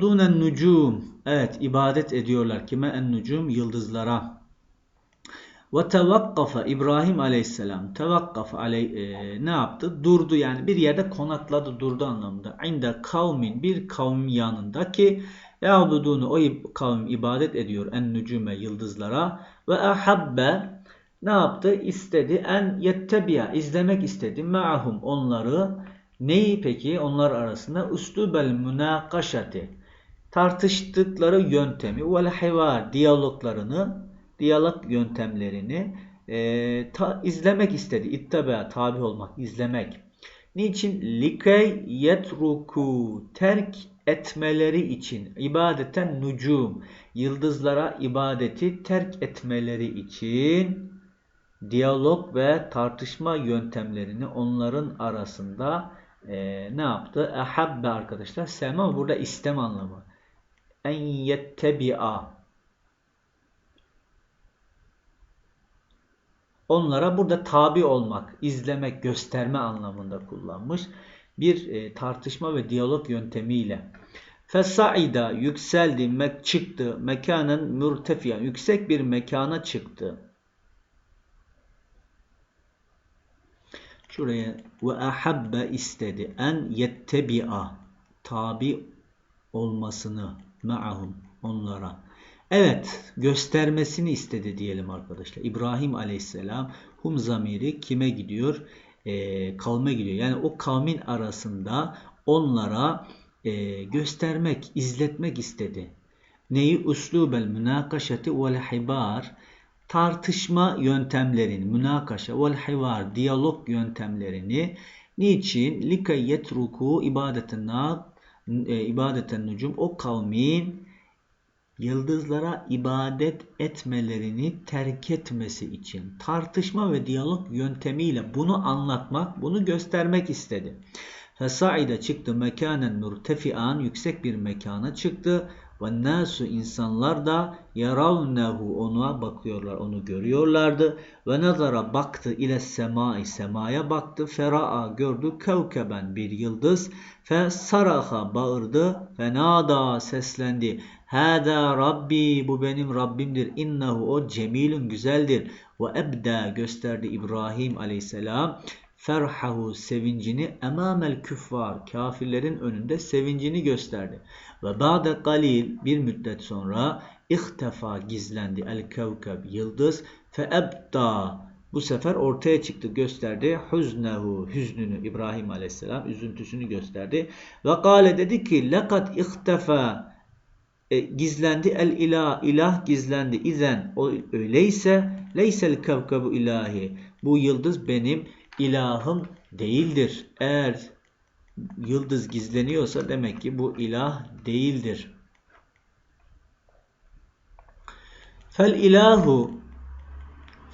Dunen nucum. Evet ibadet ediyorlar. Kime en nucum? Yıldızlara. Ve tevakkafa İbrahim aleyhisselam. Tevakkafa aley, e, ne yaptı? Durdu yani bir yerde konakladı durdu anlamında. İnde kavmin bir kavmin yanında ki ya'budunu o kavim ibadet ediyor en nucume yıldızlara ve ahabbe ne yaptı? İstedi en yettebiya izlemek istedi. Ma'hum onları neyi peki onlar arasında? Üslubel münakaşati tartıştıkları yöntemi vel hivar diyaloglarını diyalog yöntemlerini e, ta, izlemek istedi. İttabea tabi olmak, izlemek. Niçin? Likey yetruku terk etmeleri için ibadeten nucum yıldızlara ibadeti terk etmeleri için diyalog ve tartışma yöntemlerini onların arasında e, ne yaptı? Ehabbe arkadaşlar. Sema burada istem anlamı. En yettebi'a onlara burada tabi olmak, izlemek, gösterme anlamında kullanmış. Bir e, tartışma ve diyalog yöntemiyle. Fesaida yükseldi, mek çıktı, mekanen mürtefiyen, yüksek bir mekana çıktı. Şuraya ve ahabbe istedi en yettebi'a tabi olmasını ma'ahum onlara. Evet göstermesini istedi diyelim arkadaşlar. İbrahim aleyhisselam hum zamiri kime gidiyor? Ee, kavme gidiyor. Yani o kavmin arasında onlara e, göstermek, izletmek istedi. Neyi? Uslubel münakaşati vel hibar tartışma yöntemlerini, münakaşa vel hivar, diyalog yöntemlerini niçin? Lika yetruku ibadeten e, ibadeten nucum o kavmin yıldızlara ibadet etmelerini terk etmesi için tartışma ve diyalog yöntemiyle bunu anlatmak, bunu göstermek istedi. Fesaide çıktı mekanen murtefian yüksek bir mekana çıktı. Ve nasu insanlar da yaravnehu ona bakıyorlar, onu görüyorlardı. Ve nazara baktı ile semai semaya baktı. Fera'a gördü kevkeben bir yıldız. Fe saraha bağırdı. Fe nada seslendi. Hâdâ Rabbi bu benim Rabbimdir. İnnehu o cemilun güzeldir. Ve ebda gösterdi İbrahim aleyhisselam ferhahu sevincini emamel küffar kafirlerin önünde sevincini gösterdi. Ve ba'de galil bir müddet sonra ihtefa gizlendi el kevkeb yıldız. Fe ebda bu sefer ortaya çıktı gösterdi. Huznehu hüznünü İbrahim aleyhisselam üzüntüsünü gösterdi. Ve gale dedi ki lekat ihtefa. E, gizlendi el ilah ilah gizlendi. İzen o öyleyse leysel kevkebu ilahi. Bu yıldız benim ilahım değildir. Eğer yıldız gizleniyorsa demek ki bu ilah değildir. Fel ilahu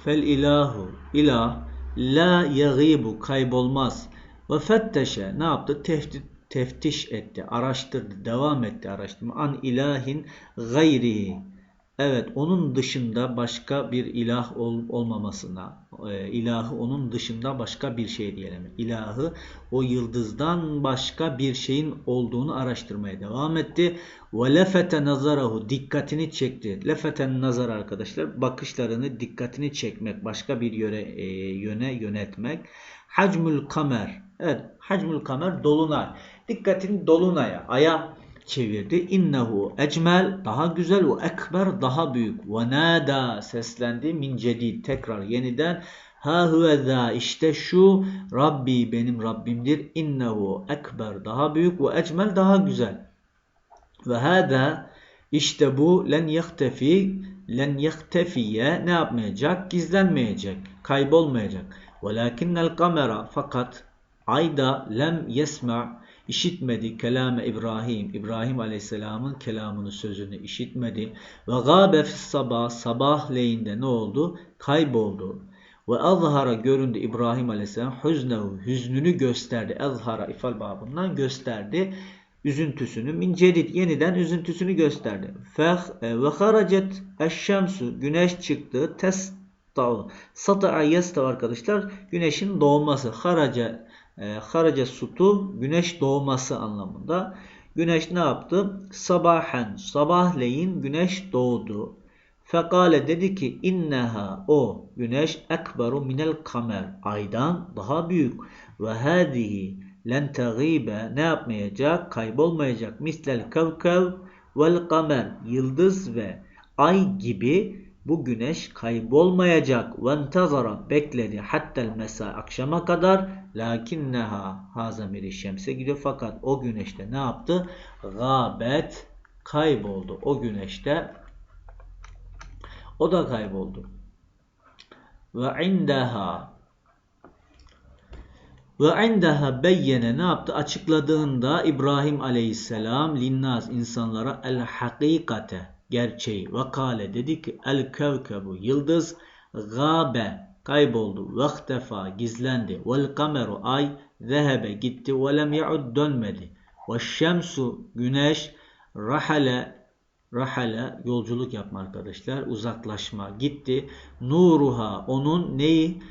fel ilahu ilah la yagibu kaybolmaz. Ve fetteşe ne yaptı? Teftit, teftiş etti, araştırdı, devam etti araştırma. An ilahin gayrihi Evet, onun dışında başka bir ilah ol, olmamasına, e, ilahı onun dışında başka bir şey diyelim. İlahı o yıldızdan başka bir şeyin olduğunu araştırmaya devam etti. Ve lefete nazarahu dikkatini çekti. Lefeten nazar arkadaşlar bakışlarını dikkatini çekmek, başka bir yöre, e, yöne yönetmek. Hacmül kamer. Evet, hacmül kamer dolunay. Dikkatini dolunaya, aya çevirdi. İnnehu ecmel daha güzel ve ekber daha büyük. Ve nada seslendi min cedid tekrar yeniden. Ha huvezâ işte şu Rabbi benim Rabbimdir. İnnehu ekber daha büyük ve ecmel daha güzel. Ve hâdâ işte bu len yehtefi len yehtefiye ne yapmayacak? Gizlenmeyecek, kaybolmayacak. Velakinnel kamera fakat ayda lem yesma işitmedi kelame İbrahim. İbrahim Aleyhisselam'ın kelamını, sözünü işitmedi. Ve gâbe fis sabah, sabahleyinde ne oldu? Kayboldu. Ve azhara göründü İbrahim Aleyhisselam hüznehu, hüznünü gösterdi. Azhara ifal babından gösterdi. Üzüntüsünü min cedid yeniden üzüntüsünü gösterdi. E, ve haracet eşşemsu güneş çıktı. Tes Sata'a yesta arkadaşlar güneşin doğması. Haraca e, haraca sutu güneş doğması anlamında. Güneş ne yaptı? Sabahen, sabahleyin güneş doğdu. Fekale dedi ki inneha o güneş ekberu minel kamer aydan daha büyük ve hadihi len tegibe ne yapmayacak kaybolmayacak mislel kevkev vel kamer yıldız ve ay gibi bu güneş kaybolmayacak. Ve entazara bekledi hattel mesa akşama kadar lakinneha hazamiri şemse gidiyor fakat o güneşte ne yaptı? Gabet kayboldu. O güneşte o da kayboldu. Ve indaha ve indaha beyyene ne yaptı? Açıkladığında İbrahim aleyhisselam linnaz insanlara el hakikate gerçeği. Ve kale dedi ki el kevkebu yıldız gabe kayboldu. Vektefa gizlendi. Vel kameru ay zehebe gitti. Ve lem yaud dönmedi. Ve şemsu güneş rahale rahale yolculuk yapma arkadaşlar. Uzaklaşma gitti. Nuruha onun neyi?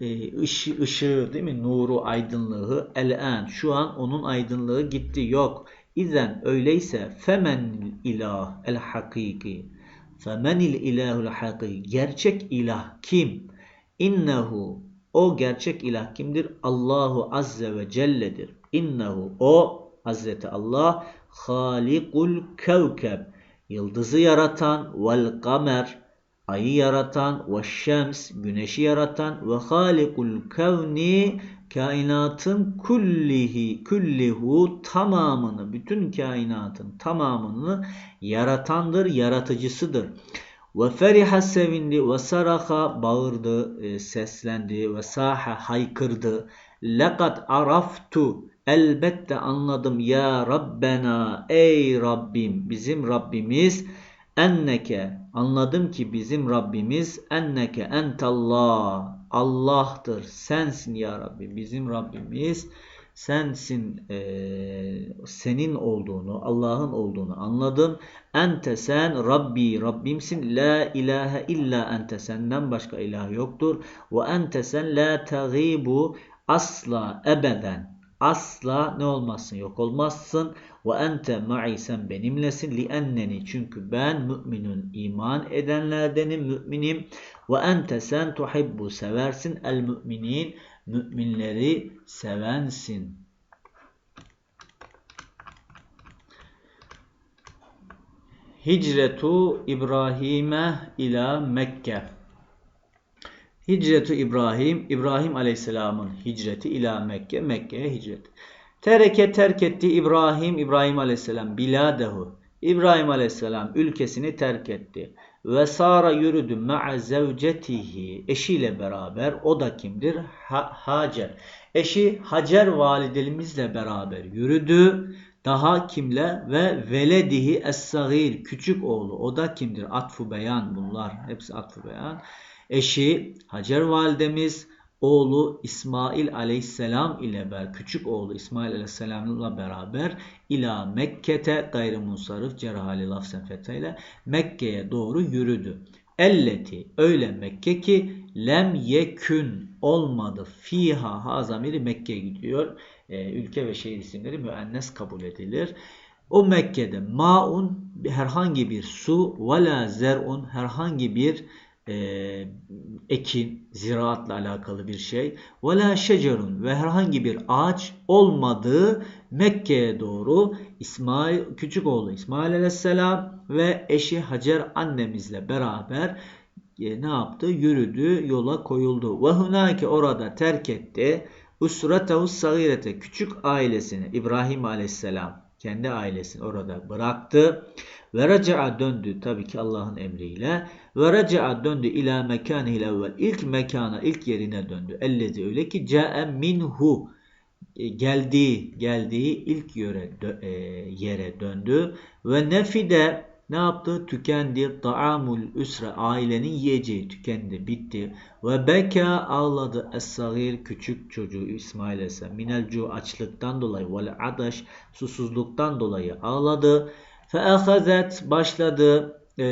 E, ışı, ışığı değil mi? Nuru aydınlığı el-en. Şu an onun aydınlığı gitti. Yok. İzen öyleyse femen ilah el hakiki. Femenil ilahul hakiki. Gerçek ilah kim? İnnehu o gerçek ilah kimdir? Allahu azze ve celle'dir. İnnehu o Hazreti Allah halikul kevkeb yıldızı yaratan vel kamer ayı yaratan ve şems güneşi yaratan ve halikul kevni kainatın kullihi kullihu tamamını bütün kainatın tamamını yaratandır yaratıcısıdır. Ve feriha sevindi ve saraka bağırdı e, seslendi ve saha haykırdı. Lekad araftu elbette anladım ya Rabbena ey Rabbim bizim Rabbimiz enneke anladım ki bizim Rabbimiz enneke entallah Allah'tır. Sensin ya Rabbi bizim Rabbimiz sensin e, senin olduğunu Allah'ın olduğunu anladım. Ente sen Rabbi Rabbimsin. La ilahe illa ente. Senden başka ilah yoktur. Ve ente sen la tagibu asla ebeden asla ne olmazsın? Yok olmazsın. ve ente ma'i sen benimlesin. li enneni çünkü ben müminun iman edenlerdenim müminim. ve ente sen tuhibbu seversin. El müminin müminleri sevensin. Hicretu İbrahim'e ila Mekke Hicretu İbrahim, İbrahim Aleyhisselam'ın hicreti ila Mekke, Mekke'ye hicret. Tereke terk etti İbrahim, İbrahim Aleyhisselam biladehu. İbrahim Aleyhisselam ülkesini terk etti. Ve sara yürüdü ma'a zevcetihi. Eşiyle beraber. O da kimdir? Ha Hacer. Eşi Hacer validemizle beraber yürüdü. Daha kimle? Ve veledihi es-sagir. Küçük oğlu. O da kimdir? Atfu beyan bunlar. Hepsi atfu beyan. Eşi Hacer validemiz oğlu İsmail aleyhisselam ile beraber, küçük oğlu İsmail aleyhisselamla beraber ila Mekke'te gayrimunsarif cerhali lafzen fethiyle Mekke'ye doğru yürüdü. Elleti öyle Mekke ki lem yekün olmadı fiha hazamiri Mekke'ye gidiyor. E, ülke ve şehir isimleri müennes kabul edilir. O Mekke'de maun herhangi bir su ve la zer'un herhangi bir e, ekin, ziraatla alakalı bir şey. Ve la şecerun ve herhangi bir ağaç olmadığı Mekke'ye doğru İsmail küçük oğlu İsmail Aleyhisselam ve eşi Hacer annemizle beraber e, ne yaptı? Yürüdü, yola koyuldu. Ve hunake orada terk etti. Usratehu sagirete küçük ailesini İbrahim Aleyhisselam kendi ailesini orada bıraktı. Ve raca'a döndü tabii ki Allah'ın emriyle. Ve raca'a döndü ila mekanihil evvel. İlk mekana, ilk yerine döndü. Ellezi öyle ki ca'e minhu e, geldiği, geldiği ilk yere, e, yere döndü. Ve nefide ne yaptı? Tükendi. Ta'amul üsre ailenin yiyeceği tükendi, bitti. Ve beka ağladı es-sagir küçük çocuğu İsmail Aleyhisselam. Minelcu açlıktan dolayı ve adaş susuzluktan dolayı ağladı. Fe'ahazet başladı e,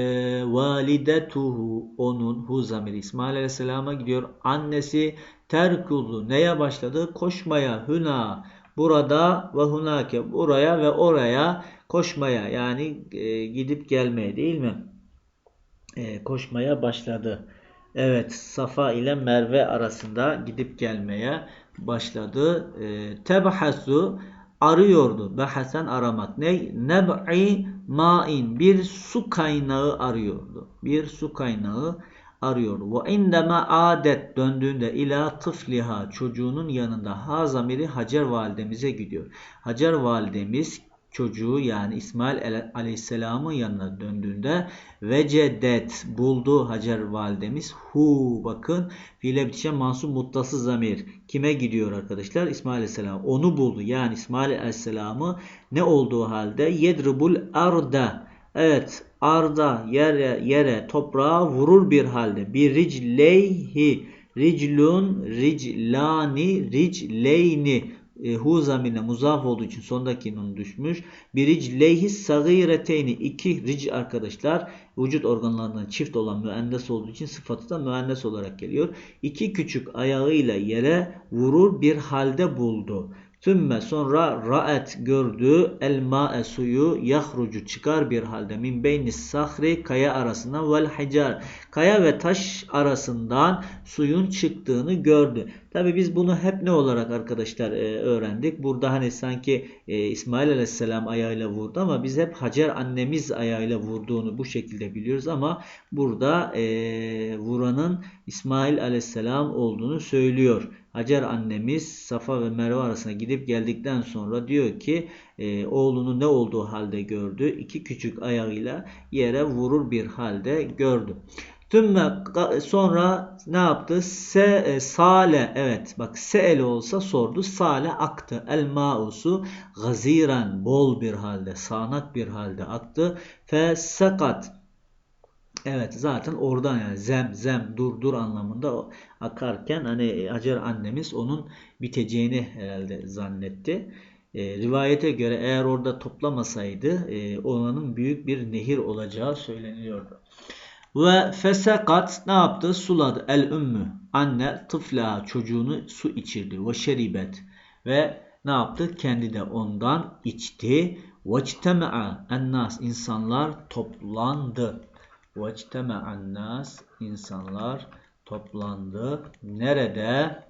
validetuhu onun hu zamiri İsmail Aleyhisselam'a gidiyor. Annesi terkulu neye başladı? Koşmaya hüna burada ve hunake buraya ve oraya koşmaya yani e, gidip gelmeye değil mi? E, koşmaya başladı. Evet Safa ile Merve arasında gidip gelmeye başladı. E, Tebhasu arıyordu. Behasen aramak. Ne? Neb'i ma'in. Bir su kaynağı arıyordu. Bir su kaynağı arıyordu. Ve indema adet döndüğünde ila tıfliha çocuğunun yanında ha zamiri Hacer validemize gidiyor. Hacer validemiz çocuğu yani İsmail Aleyhisselam'ın yanına döndüğünde vecedet buldu Hacer validemiz. Hu bakın fiile bitişen mansub muttasız zamir. Kime gidiyor arkadaşlar? İsmail Aleyhisselam. Onu buldu. Yani İsmail Aleyhisselam'ı ne olduğu halde yedribul arda. Evet arda yere yere toprağa vurur bir halde. Bir ricleyhi riclun riclani ricleyni e, hu zamirine muzaf olduğu için sondaki nun düşmüş. Bir leyhi sagireteyni iki ric arkadaşlar vücut organlarından çift olan müennes olduğu için sıfatı da müennes olarak geliyor. İki küçük ayağıyla yere vurur bir halde buldu. Tümme sonra ra'et gördü el ma'e suyu yahrucu çıkar bir halde min beyni sahri kaya arasından vel hicar kaya ve taş arasından suyun çıktığını gördü. Tabi biz bunu hep ne olarak arkadaşlar e, öğrendik. Burada hani sanki e, İsmail Aleyhisselam ayağıyla vurdu ama biz hep Hacer annemiz ayağıyla vurduğunu bu şekilde biliyoruz ama burada e, vuranın İsmail Aleyhisselam olduğunu söylüyor. Hacer annemiz Safa ve Merve arasına gidip geldikten sonra diyor ki e, oğlunu ne olduğu halde gördü. İki küçük ayağıyla yere vurur bir halde gördü. Tümme sonra ne yaptı? Se, e, sale evet bak seele olsa sordu. Sale aktı. El mausu gaziren bol bir halde sağanak bir halde aktı. Fe sekat Evet zaten oradan yani zem zem dur dur anlamında akarken hani Hacer annemiz onun biteceğini herhalde zannetti. E, rivayete göre eğer orada toplamasaydı e, oranın büyük bir nehir olacağı söyleniliyordu. Ve fesekat ne yaptı? Suladı. El ümmü. Anne tıfla çocuğunu su içirdi. Ve şeribet. Ve ne yaptı? Kendi de ondan içti. Ve çteme'a ennas. insanlar toplandı. Ve çteme'an nas. insanlar toplandı. Nerede?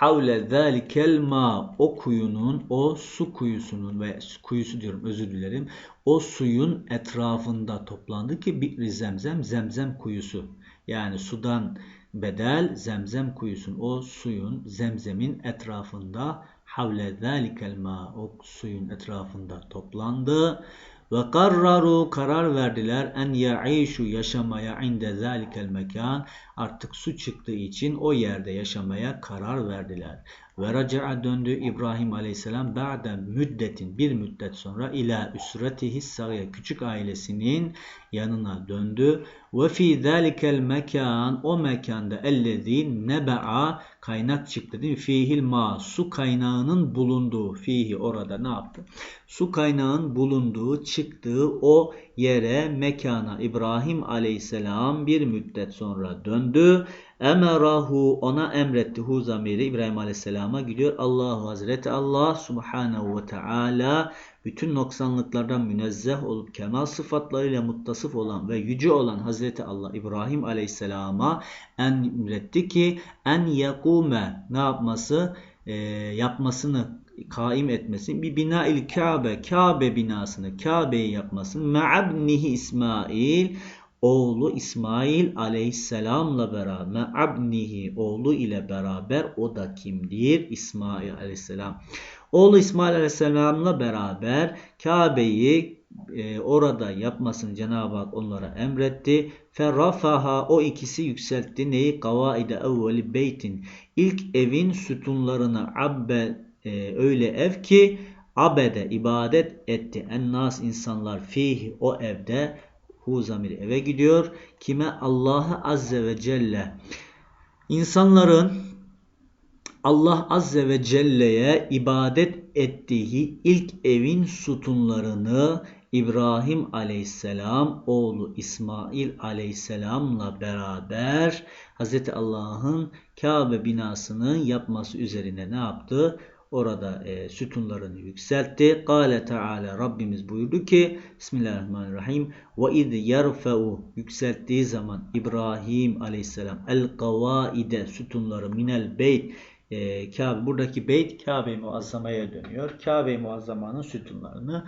Havle zâlikel ma o kuyunun o su kuyusunun ve kuyusu diyorum özür dilerim. O suyun etrafında toplandı ki bir zemzem zemzem kuyusu. Yani sudan bedel zemzem kuyusun o suyun zemzemin etrafında havle zâlikel ma o suyun etrafında toplandı ve karraru karar verdiler en yaişu yaşamaya inde zalikel mekan artık su çıktığı için o yerde yaşamaya karar verdiler. Ve raca'a döndü İbrahim aleyhisselam ba'de müddetin bir müddet sonra ila üsretihi sağya küçük ailesinin yanına döndü. Ve fi zalikel mekan o mekanda ellezî nebe'a kaynak çıktı değil mi? Fihil ma su kaynağının bulunduğu fihi orada ne yaptı? Su kaynağın bulunduğu çıktığı o yere mekana İbrahim aleyhisselam bir müddet sonra döndü. Emerahu ona emretti. Hu zamiri İbrahim aleyhisselama gidiyor. Allahu Hazreti Allah subhanehu ve teala bütün noksanlıklardan münezzeh olup kemal sıfatlarıyla muttasıf olan ve yüce olan Hazreti Allah İbrahim aleyhisselama emretti ki en yakume ne yapması? E, yapmasını kaim etmesin. Bir bina il Kabe, Kabe binasını, Kabe'yi yapmasın. Ma'abnihi İsmail, oğlu İsmail aleyhisselamla beraber, Ma'abnihi, oğlu ile beraber o da kimdir? İsmail aleyhisselam. Oğlu İsmail aleyhisselamla beraber Kabe'yi e, orada yapmasını Cenab-ı Hak onlara emretti. Ferrafaha o ikisi yükseltti. Neyi? Kavaide evveli beytin. İlk evin sütunlarını abbe e, öyle ev ki abede ibadet etti. Ennas insanlar fihi o evde hu zamiri eve gidiyor. Kime? Allah'ı azze ve celle. İnsanların Allah azze ve celle'ye ibadet ettiği ilk evin sütunlarını İbrahim aleyhisselam oğlu İsmail aleyhisselamla beraber Hz. Allah'ın Kabe binasının yapması üzerine ne yaptı? Orada e, sütunlarını yükseltti. Kale Teala Rabbimiz buyurdu ki Bismillahirrahmanirrahim ve iz yerfe'u yükselttiği zaman İbrahim aleyhisselam el kavaide sütunları minel beyt e, Kabe buradaki beyt Kabe-i Muazzama'ya dönüyor. Kabe-i Muazzama'nın sütunlarını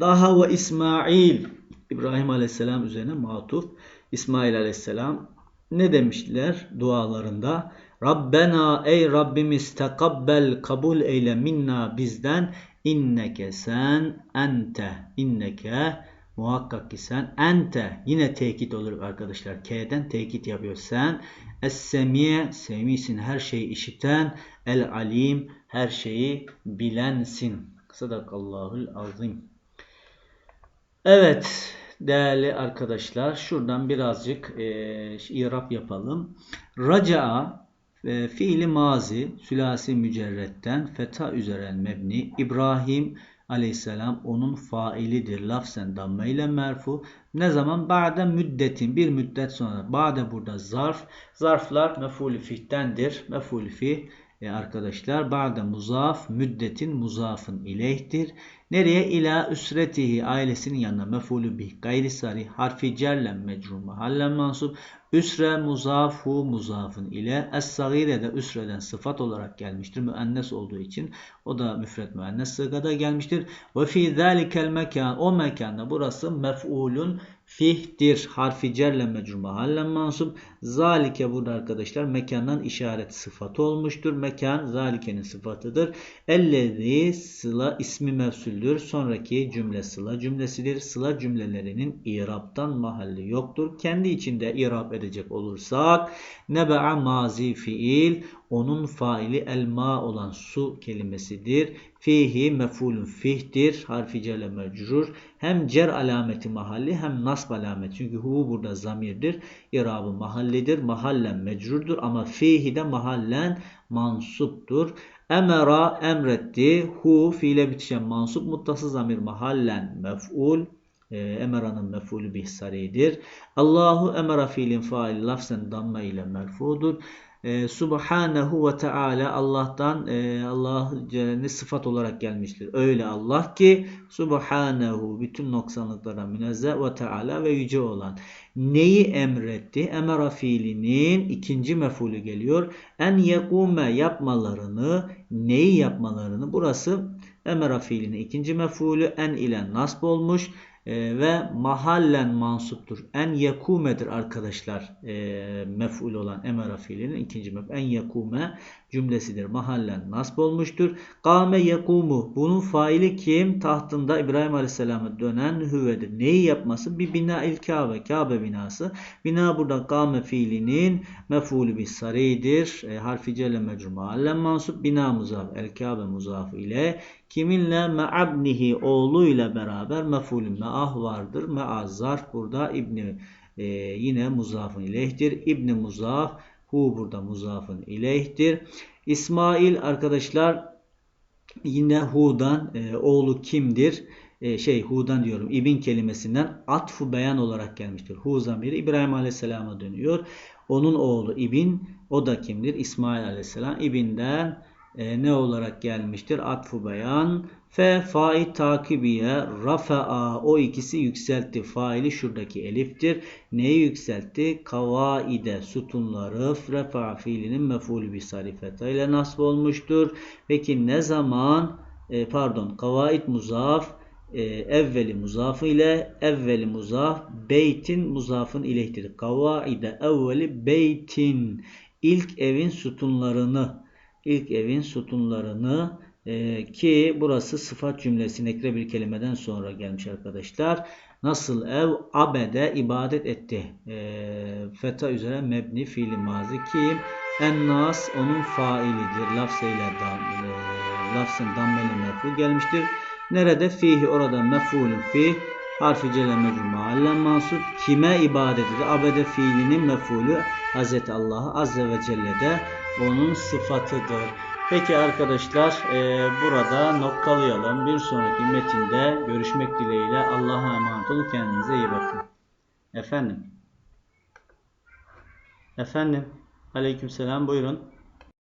daha ve İsmail İbrahim Aleyhisselam üzerine matuf İsmail Aleyhisselam ne demişler dualarında? Rabbena ey Rabbimiz tekabbel kabul eyle minna bizden. İnneke sen ente. İnneke muhakkak ki sen ente. Yine tekit olur arkadaşlar. K'den tekit yapıyor. Sen es-semiye semisin her şeyi işiten el alim her şeyi bilensin. Sadakallahul azim. Evet değerli arkadaşlar şuradan birazcık e, irap yapalım. Raca'a e, fiili mazi sülasi mücerretten feta üzere mebni İbrahim aleyhisselam onun failidir. Lafzen damme ile merfu. Ne zaman? Ba'de müddetin. Bir müddet sonra. Ba'de burada zarf. Zarflar mefulü fihtendir. Mefulü fih e arkadaşlar. Ba'de muzaf. Müddetin muzafın ileyhtir. Nereye? İla üsretihi ailesinin yanına mefulü bih gayri sari harfi cerlen mecrum mahallen mansub üsre muzafu muzafın ile es-sagire de üsreden sıfat olarak gelmiştir. Müennes olduğu için o da müfret müennes sığgada gelmiştir. Ve fi zalikel mekan o mekanda burası mef'ulun fihtir. Harfi cerle mecrum mahallen mansub. Zalike burada arkadaşlar mekandan işaret sıfatı olmuştur. Mekan zalikenin sıfatıdır. Ellezi sıla ismi mevsuldür. Sonraki cümle sıla cümlesidir. Sıla cümlelerinin iraptan mahalli yoktur. Kendi içinde irap edecek olursak nebe'a mazi fiil onun faili elma olan su kelimesidir. Fihi mefulun fihtir. Harfi celle mecrur. Hem cer alameti mahalli hem nasb alameti. Çünkü hu burada zamirdir. İrabı mahallidir. Mahallen mecrurdur ama fihi de mahallen mansuptur. Emera emretti. Hu fiile bitişen mansup muttası zamir mahallen mef'ul. E, emera'nın mef'ulü bihsaridir. Allahu emera fiilin fail lafzen damme ile merfudur e, Subhanehu ve Teala Allah'tan e, Allah Celle'nin sıfat olarak gelmiştir. Öyle Allah ki Subhanehu bütün noksanlıklara münezzeh ve Teala ve yüce olan. Neyi emretti? Emera fiilinin ikinci mefulü geliyor. En yekume yapmalarını, neyi yapmalarını? Burası emera fiilinin ikinci mefulü en ile nasb olmuş e, ve mahallen mansuptur. En yekumedir arkadaşlar e, mef'ul olan emara fiilinin ikinci mef. En yekume cümlesidir. Mahallen nasb olmuştur. Kame yekumu. Bunun faili kim? Tahtında İbrahim Aleyhisselam'a dönen hüvedir. Neyi yapması? Bir bina il Kabe. Kabe binası. Bina burada kame fiilinin mef'ulü bir saridir. E, harfi celle mecru mahallen mansup. Bina muzaf. El Kabe muzaf ile kiminle me'abnihi oğluyla beraber mef'ulü me'ah vardır. Me'ah zarf burada İbni e, yine muzafın ileyhtir. İbni muzaf Hu burada muzafın ileyhtir. İsmail arkadaşlar yine Hu'dan e, oğlu kimdir? E, şey Hu'dan diyorum ibn kelimesinden atfu beyan olarak gelmiştir. Hu zamiri İbrahim Aleyhisselam'a dönüyor. Onun oğlu ibn o da kimdir? İsmail Aleyhisselam ibinden e, ne olarak gelmiştir? Atfu beyan. Fe fail takibiye rafa'a o ikisi yükseltti. Faili şuradaki eliftir. Neyi yükseltti? Kavaide sütunları refa fiilinin mefulü bir sarifeta ile nasb olmuştur. Peki ne zaman e, pardon kavaid muzaf e, evveli muzaf ile evveli muzaf beytin muzafın ileyhtir. Kavaide evveli beytin ilk evin sütunlarını ilk evin sütunlarını e, ki burası sıfat cümlesi nekre bir kelimeden sonra gelmiş arkadaşlar. Nasıl ev abede ibadet etti. E, feta üzere mebni fiili mazi kim? Ennas onun failidir. Lafzıyla dam, e, lafzın dammeli meful gelmiştir. Nerede? Fihi orada mefulün fi harfi celle mecrur mahallen kime ibadet edilir? Abede fiilinin mefulü Hz. Allah'a azze ve celle onun sıfatıdır. Peki arkadaşlar e, burada noktalayalım. Bir sonraki metinde görüşmek dileğiyle Allah'a emanet olun. Kendinize iyi bakın. Efendim. Efendim. Aleykümselam buyurun.